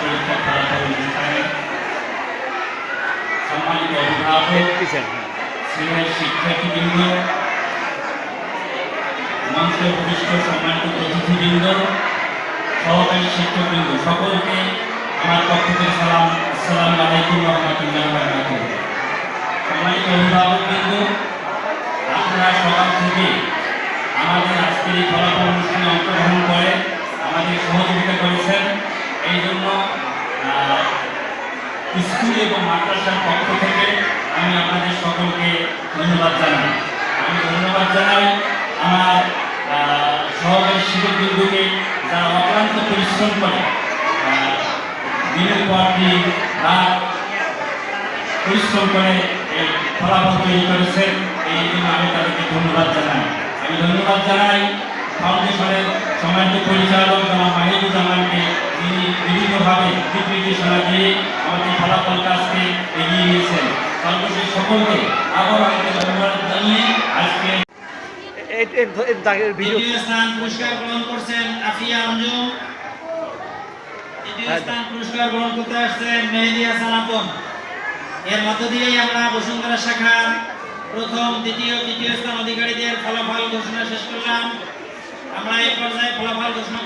পরীক্ষা ফলাফল অনুষ্ঠানে সম্মানিত অভিভাবক সিনিয়র শিক্ষার্থীবৃন্দ মঞ্চে উপবিষ্ট সম্মানিত অতিথিবৃন্দ সহকারী শিক্ষকবৃন্দ, সকলকে আমার পক্ষ থেকে সালাম আসসালামু আলাইকুম রহমতুল্লাহ সম্মানিত অভিভাবকবৃন্দ, আপনারা সকাল থেকে আমাদের আজকের এই ফলাফল অনুষ্ঠানে অংশগ্রহণ করে আমাদের সহযোগিতা করেছেন এই জন্য আহ, স্কুল এবং মাদ্রাসার পক্ষ থেকে আমি আপনাদের সকলকে ধন্যবাদ জানাই। আমি ধন্যবাদ জানাই আমার সহকারী শিক্ষকবৃন্দকে যারা অক্লান্ত পরিশ্রম করে দিনের পর দিন রাত পরিশ্রম করে ফলাফল তৈরি করেছেন এই জন্য আমি তাদেরকে ধন্যবাদ জানাই। আমি ধন্যবাদ জানাই ফাউন্ডেশনের সম্মানিত পরিচালক দিক নির্দেশনা দিয়ে আমাদের ফলাফল কাজকে এগিয়ে নিয়েছেন। সর্বশেষ সকলকে আবার আমাকে ধন্যবাদ জানিয়ে আজকে দ্বিতীয় স্থান পুরস্কার গ্রহণ করছেন আফিয়া আঞ্জুম তৃতীয় হ্যাঁ। স্থান পুরস্কার গ্রহণ করতে আসছেন মেহেদি হাসান আপন এর মধ্য দিয়েই আমরা বসুন্ধরা শাখার প্রথম দ্বিতীয় তৃতীয় স্থান অধিকারীদের ফলাফল ঘোষণা শেষ করলাম। আমরা এই পর্যায়ে ফলাফল ঘোষণা